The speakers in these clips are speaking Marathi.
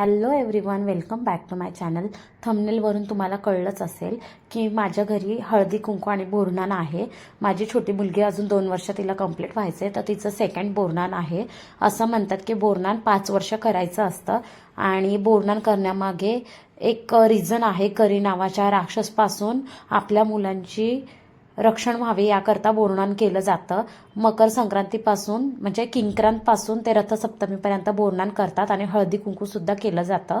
Hello everyone welcome back to my channel थंबनेलवरून तुम्हाला कळलंच असेल की माझ्या घरी हळदी कुंकू आणि बोरणान आहे. माझी छोटी मुलगी अजून दोन वर्ष तिला कंप्लीट व्हायचं आहे तर तिचं सेकंड बोरणान आहे. असं म्हणतात की बोरणान पाच वर्ष करायचं असतं आणि बोरणान करण्यामागे एक रिझन आहे करी नावाच्या राक्षसपासून आपल्या मुलांची रक्षण व्हावे याकरता बोरणान केलं जातं. मकर संक्रांतीपासून म्हणजे किंक्रांतपासून ते रथसप्तमीपर्यंत बोरणान करतात आणि हळदी कुंकू सुद्धा केलं जातं.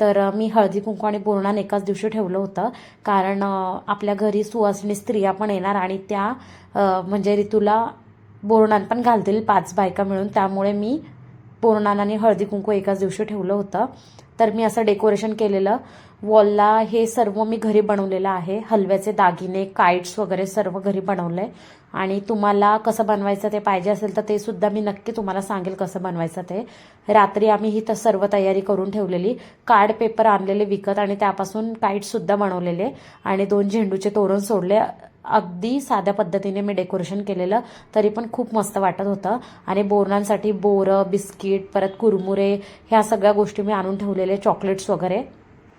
तर मी हळदी कुंकू आणि बोरणान एकाच दिवशी ठेवलं होतं. कारण आपल्या घरी सुवासिनी स्त्रिया पण येणार आणि त्या म्हणजे ऋतूला बोरणान पण घालतील पाच बायका मिळून. त्यामुळे मी बोरणान आणि हळदी कुंकू एकाच दिवशी ठेवलं होतं. तर मी असं डेकोरेशन केलेलं. वॉलला हे सर्व मी घरी बनवलेलं आहे. हलव्याचे दागिने काईट्स वगैरे सर्व घरी बनवलंय. आणि तुम्हाला कसं बनवायचं ते पाहिजे असेल तर ते सुद्धा मी नक्की तुम्हाला सांगेल कसं बनवायचं ते. रात्री आम्ही ही तर सर्व तयारी करून ठेवलेली. कार्ड पेपर आणलेले विकत आणि त्यापासून काईट सुद्धा बनवलेले. आणि दोन झेंडूचे तोरण सोडले. अगदी साध्या पद्धतीने मी डेकोरेशन केलेलं तरी पण खूप मस्त वाटत होतं. आणि बोरणांसाठी बोरं बिस्किट परत कुरमुरे ह्या सगळ्या गोष्टी मी आणून ठेवलेले चॉकलेट्स वगैरे.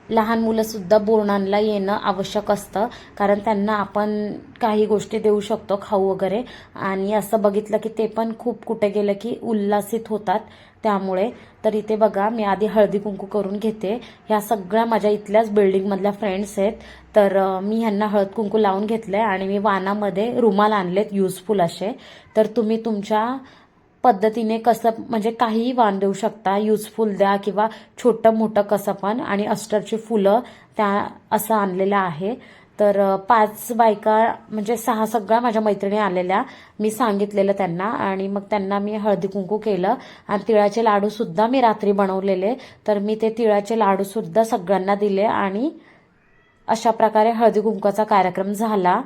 लहान मुलंसुद्धा बोरणांना येणं आवश्यक असतं. कारण त्यांना आपण काही गोष्टी देऊ शकतो खाऊ वगैरे. आणि असं बघितलं की ते पण खूप कुठे गेलं की उल्हासित होतात. त्यामुळे तर इथे बघा मी आधी हळदी कुंकू करून घेते. ह्या सगळ्या माझ्या इथल्याच बिल्डिंगमधल्या फ्रेंड्स आहेत. तर मी ह्यांना हळद कुंकू लावून आहे आणि मी वानामध्ये रुमाल आणलेत युजफुल असे. तर तुम्ही तुमच्या पद्धतीने कसं म्हणजे काहीही वाण देऊ शकता युजफुल द्या किंवा छोटं मोठं कसं पण. आणि अष्टरची फुलं त्या असं आणलेलं आहे. तर पाच बायका म्हणजे सहा सगळ्या माझ्या मैत्रिणी आलेल्या. मी सांगितलेलं त्यांना आणि मग त्यांना मी हळदी कुंकू केलं. आणि तिळाचे लाडू सुद्धा मी रात्री बनवलेले. तर मी ते तिळाचे लाडू सुद्धा सगळ्यांना दिले आणि अशा प्रकारे हळदी कुंकूचा कार्यक्रम झाला.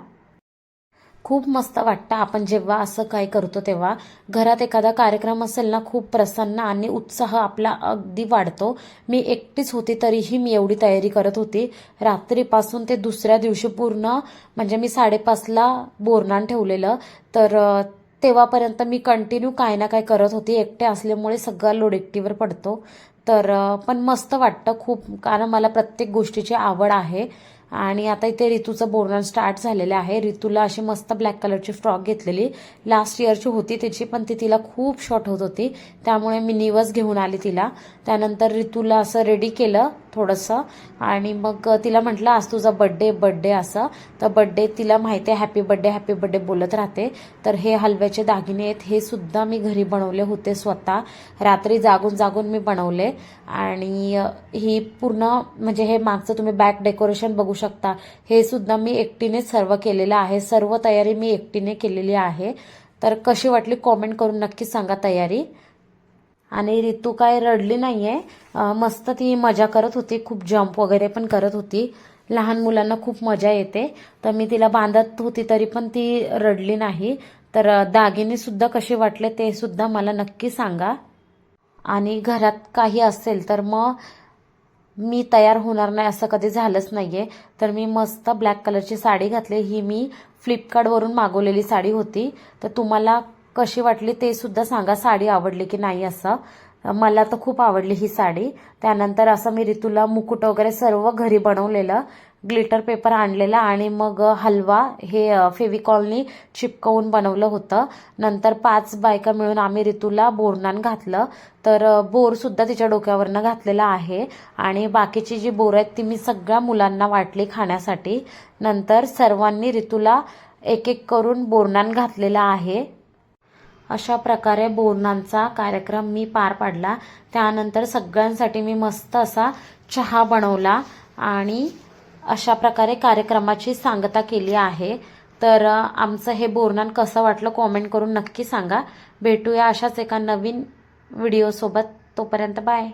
खूप मस्त वाटतं. आपण जेव्हा असं काय करतो तेव्हा घरात एखादा कार्यक्रम असेल ना खूप प्रसन्न आणि उत्साह आपला अगदी वाढतो. मी एकटीच होती तरीही मी एवढी तयारी करत होती. रात्रीपासून ते दुसऱ्या दिवशी पूर्ण म्हणजे मी साडेपाचला बोरनान ठेवलेलं. तर तेव्हापर्यंत मी कंटिन्यू काय ना काय करत होती. एकटे असल्यामुळे सगळा लोड एकटीवर पडतो. तर पण मस्त वाटतं खूप कारण मला प्रत्येक गोष्टीची आवड आहे. आणि आता इथे ऋतूचं बोरनान स्टार्ट झालेलं आहे. ऋतूला अशी मस्त ब्लॅक कलरची फ्रॉक घेतलेली. लास्ट इयरची होती. त्याची पण ती तिला खूप शॉर्ट होत होती. त्यामुळे मी निवस घेऊन आली तिला. त्यानंतर ऋतूला असं रेडी केलं. थोडंसं. आणि मग तिला म्हटलं आज तुझा बड्डे बड्डे असं. तर बड्डे तिला माहिती आहे हॅपी बड्डे हॅपी बड्डे बोलत राहते. तर हे हलव्याचे दागिने आहेत. हे सुद्धा मी घरी बनवले होते स्वतः. रात्री जागून जागून मी बनवले. आणि ही पूर्ण म्हणजे हे मागचं तुम्ही बॅक डेकोरेशन बघू शकता. हे सुद्धा मी एकटीनेच सर्व केलेलं आहे. सर्व तयारी मी एकटीने केलेली आहे. तर कशी वाटली कॉमेंट करून नक्की सांगा तयारी. आणि रितू काय रडली नाहीये. आहे मस्त ती मजा करत होती खूप जम्प वगैरे पण करत होती. लहान मुलांना खूप मजा येते. तर मी तिला बांधत होती तरी पण ती रडली नाही. तर दागिनेसुद्धा दागिने सुद्धा कसे वाटले ते सुद्धा मला नक्की सांगा. आणि घरात काही असेल तर मग मी तयार होणार नाही असं कधी झालंच नाहीये. तर मी मस्त ब्लॅक कलरची साडी घातली. ही मी फ्लिपकार्टवरून मागवलेली साडी होती. तर तुम्हाला कशी वाटली ते सुद्धा सांगा. साडी आवडली की नाही असं. मला तर खूप आवडली ही साडी. त्यानंतर असं मी ऋतूला मुकुट वगैरे सर्व घरी बनवलेलं ग्लिटर पेपर आणलेला आणि मग हलवा हे फेविकॉलनी चिपकवून बनवलं होतं. नंतर पाच बायका मिळून आम्ही ऋतूला बोरनान घातलं. तर बोरसुद्धा तिच्या डोक्यावरनं घातलेला आहे आणि बाकीची जी बोर आहेत ती मी सगळ्या मुलांना वाटली खाण्यासाठी. नंतर सर्वांनी ऋतूला एक एक करून बोरनान घातलेला आहे. अशा प्रकारे बोरणांचा कार्यक्रम मी पार पाडला. त्यानंतर सगळ्यांसाठी मी मस्त असा चहा बनवला आणि अशा प्रकारे कार्यक्रमाची सांगता केली आहे. तर आमचं हे बोरनान कसं वाटलं कॉमेंट करून नक्की सांगा. भेटूया अशाच एका नवीन व्हिडिओसोबत तोपर्यंत बाय